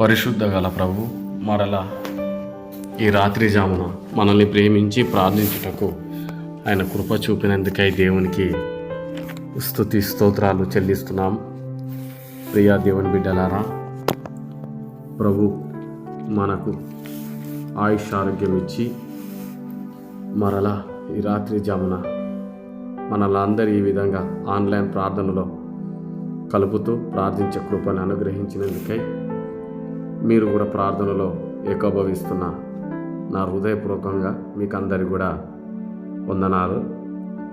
పరిశుద్ధ గల ప్రభు మరల ఈ రాత్రి జామున మనల్ని ప్రేమించి ప్రార్థించుటకు ఆయన కృప చూపినందుకై దేవునికి స్థుతి స్తోత్రాలు చెల్లిస్తున్నాం. ప్రియా దేవుని బిడ్డలారా ప్రభు మనకు ఆయుష్ ఆరోగ్యం ఇచ్చి మరలా ఈ రాత్రి జామున మనలందరూ ఈ విధంగా ఆన్లైన్ ప్రార్థనలో కలుపుతూ ప్రార్థించే కృపను అనుగ్రహించినందుకై మీరు కూడా ప్రార్థనలో ఏకోభవిస్తున్న నా హృదయపూర్వకంగా మీకు అందరి కూడా వందనాలు.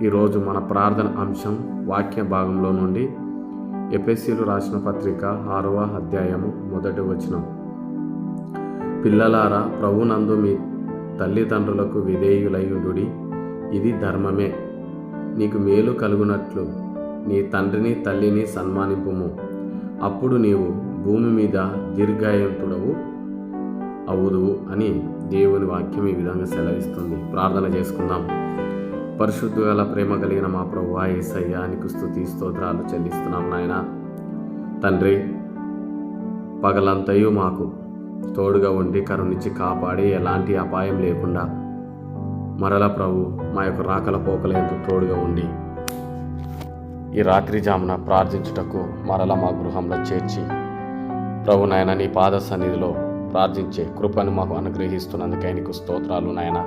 ఈరోజు మన ప్రార్థన అంశం వాక్య భాగంలో నుండి ఎపిఎస్సీలు రాసిన పత్రిక ఆరవ అధ్యాయము మొదటి వచనం. పిల్లలారా ప్రభునందు మీ తల్లిదండ్రులకు విధేయులయుండుడి. ఇది ధర్మమే. నీకు మేలు కలుగునట్లు నీ తండ్రిని తల్లిని సన్మానింపుము. అప్పుడు నీవు భూమి మీద దీర్ఘాయంతుడవు అవుదు అని దేవుని వాక్యం ఈ విధంగా సెలవిస్తుంది. ప్రార్థన చేసుకుందాం. పరిశుద్ధ గల ప్రేమ కలిగిన మా ప్రభు ఏసయ్యా నీకు స్తుతి స్తోత్రాలు చెల్లిస్తున్నాం నాయన. తండ్రి పగలంతయు మాకు తోడుగా ఉండి కరుణించి కాపాడి ఎలాంటి అపాయం లేకుండా మరల ప్రభు మా యొక్క రాకల పోకలందు తోడుగా ఉండి ఈ రాత్రి జామున ప్రార్థించుటకు మరల మా గృహంలో చేర్చి ప్రభు నాయన నీ పాద సన్నిధిలో ప్రార్థించే కృపను మాకు అనుగ్రహిస్తున్నందుకై నీకు స్తోత్రాలు నాయన.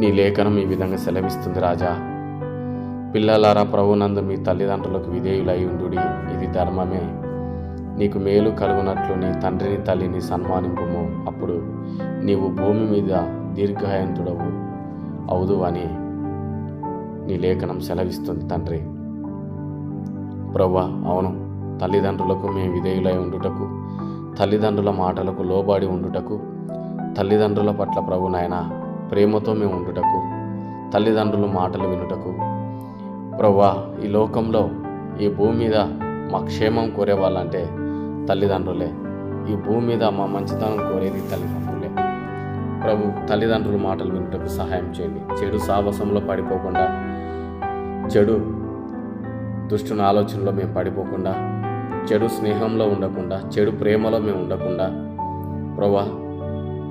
నీ లేఖనం ఈ విధంగా సెలవిస్తుంది రాజా. పిల్లలారా ప్రభునందు మీ తల్లిదండ్రులకు విధేయులై ఉండుడి. ఇది ధర్మమే. నీకు మేలు కలుగునట్లు నీ తండ్రిని తల్లిని సన్మానింపుము. అప్పుడు నీవు భూమి మీద దీర్ఘాయంతుడవు. అవుదు అని నీ లేఖనం సెలవిస్తుంది తండ్రి. ప్రభా అవును. తల్లిదండ్రులకు మేము విధేయులై ఉండుటకు తల్లిదండ్రుల మాటలకు లోబడి ఉండుటకు తల్లిదండ్రుల పట్ల ప్రభు నాయన ప్రేమతో మేము ఉండుటకు తల్లిదండ్రుల మాటలు వినుటకు. ప్రవ్వా ఈ లోకంలో ఈ భూమి మీద మా క్షేమం కోరే వాళ్ళంటే తల్లిదండ్రులే. ఈ భూమి మీద మా మంచితనం కోరేది తల్లిదండ్రులే. ప్రభు తల్లిదండ్రుల మాటలు వినుటకు సహాయం చేయండి. చెడు సాహసంలో పడిపోకుండా చెడు దుష్టుని ఆలోచనలో మేము పడిపోకుండా చెడు స్నేహంలో ఉండకుండా చెడు ప్రేమలో మేము ఉండకుండా ప్రభా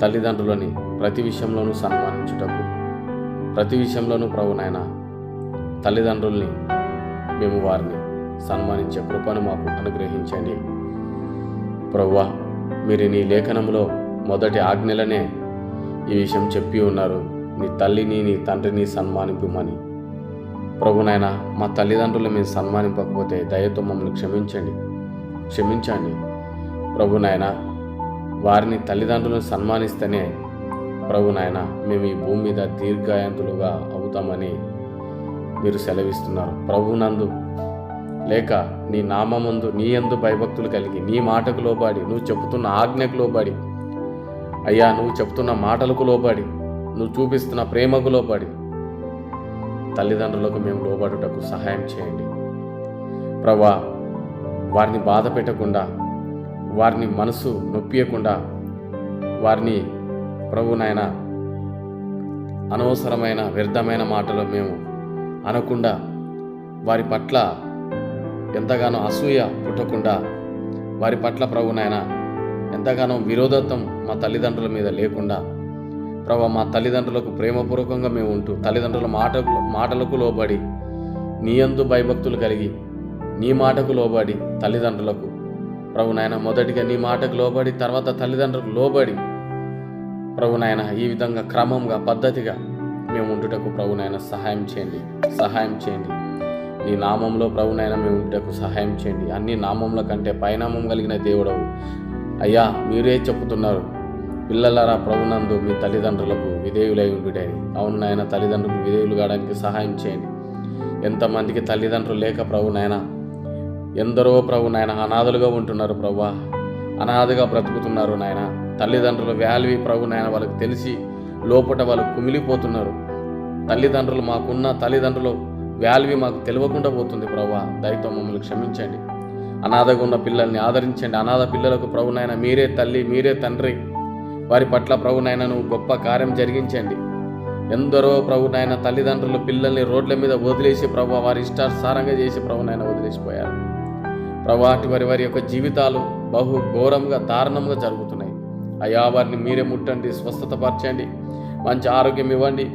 తల్లిదండ్రులని ప్రతి విషయంలోనూ సన్మానించుటకు ప్రతి విషయంలోనూ ప్రభు నాయన తల్లిదండ్రుల్ని మేము వారిని సన్మానించే కృపను మాకు అనుగ్రహించండి. ప్రవ్వా మీరు నీ లేఖనంలో మొదటి ఆజ్ఞలనే ఈ విషయం చెప్పి ఉన్నారు. నీ తల్లిని నీ తండ్రిని సన్మానింపుమని. ప్రభునైనా మా తల్లిదండ్రులు మేము సన్మానింపకపోతే దయతో మమ్మల్ని క్షమించండి. క్షమించండి ప్రభు నాయన వారిని తల్లిదండ్రులను సన్మానిస్తేనే ప్రభు నాయన మేము ఈ భూమి మీద దీర్ఘాయంతులుగా అవుతామని మీరు సెలవిస్తున్నారు. ప్రభునందు లేక నీ నామందు నీ యందు భయభక్తులు కలిగి నీ మాటకు లోబడి నువ్వు చెబుతున్న ఆజ్ఞకు లోబడి అయ్యా నువ్వు చెప్తున్న మాటలకు లోబడి నువ్వు చూపిస్తున్న ప్రేమకు లోబడి తల్లిదండ్రులకు మేము లోబడుటకు సహాయం చేయండి. ప్రభా వారిని బాధ పెట్టకుండా వారిని మనసు నొప్పియకుండా వారిని ప్రభు అనవసరమైన వ్యర్థమైన మాటలు మేము అనకుండా వారి పట్ల ఎంతగానో అసూయ పుట్టకుండా వారి పట్ల ప్రభునైనా ఎంతగానో విరోధత్వం మా తల్లిదండ్రుల మీద లేకుండా ప్రభు మా తల్లిదండ్రులకు ప్రేమపూర్వకంగా మేము ఉంటూ తల్లిదండ్రుల మాట మాటలకు లోబడి నీయందు భయభక్తులు కలిగి నీ మాటకు లోబడి తల్లిదండ్రులకు. ప్రభు నాయన మొదటిగా నీ మాటకు లోబడి తర్వాత తల్లిదండ్రులకు లోబడి. ప్రభు నాయన ఈ విధంగా క్రమంగా పద్ధతిగా మేము ఉండుటకు ప్రభు నాయన సహాయం చేయండి సహాయం చేయండి. నీ నామంలో ప్రభు నాయన మేము ఉండుటకు సహాయం చేయండి. అన్ని నామముల కంటే పైనామం కలిగిన దేవుడవు. అయ్యా మీరే చెప్పుతున్నారు. పిల్లలారా ప్రభునందు మీ తల్లిదండ్రులకు విధేయులై ఉండుటని. అవును నాయన తల్లిదండ్రులకు విధేయులు కావడానికి సహాయం చేయండి. ఎంతమందికి తల్లిదండ్రులు లేక ప్రభు ఎందరో ప్రభు నాయన అనాథలుగా ఉంటున్నారు ప్రభా అనాథగా బ్రతుకుతున్నారు నాయన. తల్లిదండ్రుల వాల్యూ ప్రభు నాయన వాళ్ళకి తెలిసి లోపట వాళ్ళు కుమిలిపోతున్నారు. తల్లిదండ్రులు మాకున్న తల్లిదండ్రులు వాల్యూ మాకు తెలియకుండా పోతుంది ప్రభా దయతో మమ్మల్ని క్షమించండి. అనాథగా ఉన్న పిల్లల్ని ఆదరించండి. అనాథ పిల్లలకు ప్రభునైనా మీరే తల్లి మీరే తండ్రి. వారి పట్ల ప్రభునైనా నువ్వు గొప్ప కార్యం జరిగించండి. ఎందరో ప్రభునైనా తల్లిదండ్రులు పిల్లల్ని రోడ్ల మీద వదిలేసి ప్రభు వారి ఇష్టానుసారంగా చేసి ప్రభునైనా వదిలేసిపోయారు. ప్రభు వారి వారి యొక్క జీవితాలు బహు ఘోరంగా దారుణంగా జరుగుతున్నాయి. అయ్యా వారిని మీరే ముట్టండి స్వస్థత పరచండి మంచి ఆరోగ్యం ఇవ్వండి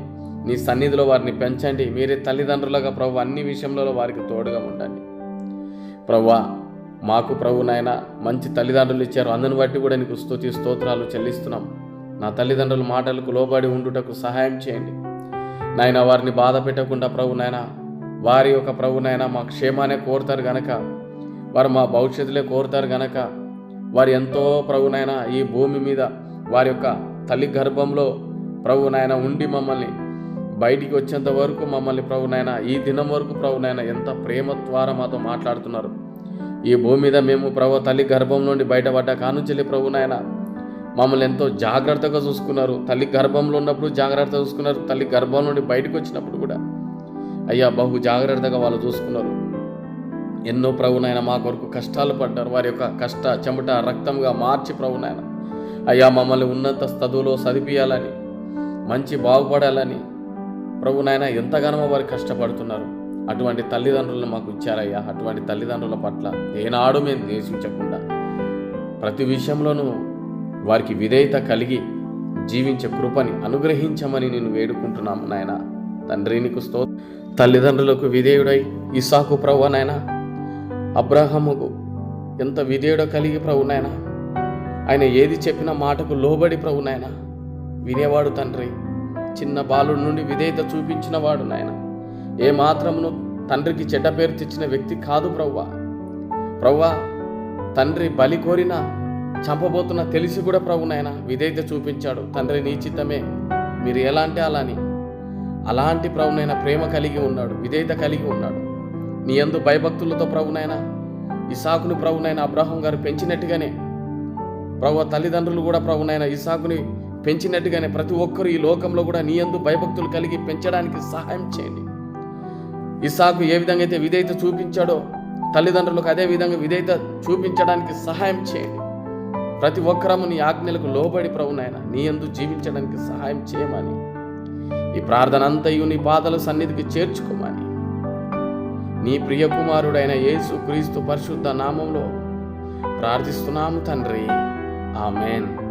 నీ సన్నిధిలో వారిని పెంచండి మీరే తల్లిదండ్రులుగా ప్రభు అన్ని విషయంలో వారికి తోడుగా ఉండండి. ప్రవ్వా మాకు ప్రభు నాయన మంచి తల్లిదండ్రులు ఇచ్చారు అందుని బట్టి కూడా నీకు స్థుతి స్తోత్రాలు చెల్లిస్తున్నాం. నా తల్లిదండ్రుల మాటలకు లోబడి ఉండుటకు సహాయం చేయండి. నాయన వారిని బాధ పెట్టకుండా ప్రభు నాయన వారి యొక్క ప్రభు నాయన మా క్షేమానే కోరుతారు గనక వారు మా భవిష్యత్తులే కోరుతారు గనక వారు ఎంతో ప్రభునైనా ఈ భూమి మీద వారి యొక్క తల్లి గర్భంలో ప్రభు ఉండి మమ్మల్ని బయటికి వచ్చేంత వరకు మమ్మల్ని ప్రభు ఈ దినం వరకు ప్రభు ఎంత ప్రేమ ద్వారా మాతో మాట్లాడుతున్నారు. ఈ భూమి మీద మేము ప్రభు తల్లి గర్భం నుండి బయటపడ్డ కానుంచెల్లి ప్రభు మమ్మల్ని ఎంతో జాగ్రత్తగా చూసుకున్నారు. తల్లి గర్భంలో ఉన్నప్పుడు జాగ్రత్తగా చూసుకున్నారు. తల్లి గర్భం నుండి బయటకు వచ్చినప్పుడు కూడా అయ్యా బహు జాగ్రత్తగా వాళ్ళు చూసుకున్నారు. ఎన్నో ప్రభునైనా మా కొరకు కష్టాలు పడ్డారు. వారి యొక్క కష్ట చెమట రక్తంగా మార్చి ప్రభునైనా అయ్యా మమ్మల్ని ఉన్నత స్థదువులో చదివియాలని మంచి బాగుపడాలని ప్రభునైనా ఎంతగానో వారు కష్టపడుతున్నారు. అటువంటి తల్లిదండ్రులను మాకు ఇచ్చారయ్యా. అటువంటి తల్లిదండ్రుల పట్ల ఏనాడు మేము దేశించకుండా ప్రతి విషయంలోనూ వారికి విధేయత కలిగి జీవించే కృపని అనుగ్రహించమని నేను వేడుకుంటున్నాము నాయన. తండ్రి నీకు స్తో తల్లిదండ్రులకు విధేయుడై ఇసాకు ప్రభు నాయన అబ్రహముకు ఎంత విధేయుడో కలిగి ప్రభునైనా నాయన. ఆయన ఏది చెప్పిన మాటకు లోబడి ప్రభు నాయన. వినేవాడు తండ్రి చిన్న బాలుడి నుండి విధేయత చూపించిన వాడు నాయన. ఏ మాత్రమును తండ్రికి చెడ్డ పేరు తెచ్చిన వ్యక్తి కాదు ప్రవ్వా. ప్రవ్వా తండ్రి బలి కోరినా చంపబోతున్న తెలిసి కూడా ప్రభు నాయన విధేయత చూపించాడు. తండ్రి నీ చిత్తమే. మీరు ఎలా అంటే అలా అని అలాంటి ప్రభునైనా ప్రేమ కలిగి ఉన్నాడు విధేయత కలిగి ఉన్నాడు. నీ ఎందు భయభక్తులతో ప్రభునైనా ఇసాకుని ప్రభునైనా అబ్రహం గారు పెంచినట్టుగానే ప్రభు తల్లిదండ్రులు కూడా ప్రభునైనా ఇసాకుని పెంచినట్టుగానే ప్రతి ఒక్కరు ఈ లోకంలో కూడా నీ ఎందు భయభక్తులు కలిగి పెంచడానికి సహాయం చేయండి. ఇసాకు ఏ విధంగా అయితే విధేయత చూపించాడో తల్లిదండ్రులకు అదే విధంగా విధేయత చూపించడానికి సహాయం చేయండి. ప్రతి ఒక్కరము నీ ఆజ్ఞలకు లోబడి ప్రభునైనా నీ ఎందు జీవించడానికి సహాయం చేయమని ఈ ప్రార్థన అంతయు నీ పాదల సన్నిధికి చేర్చుకోమని నీ ప్రియకుమారుడైన యేసు క్రీస్తు పరిశుద్ధ నామంలో ప్రార్థిస్తున్నాము తండ్రి. ఆమెన్.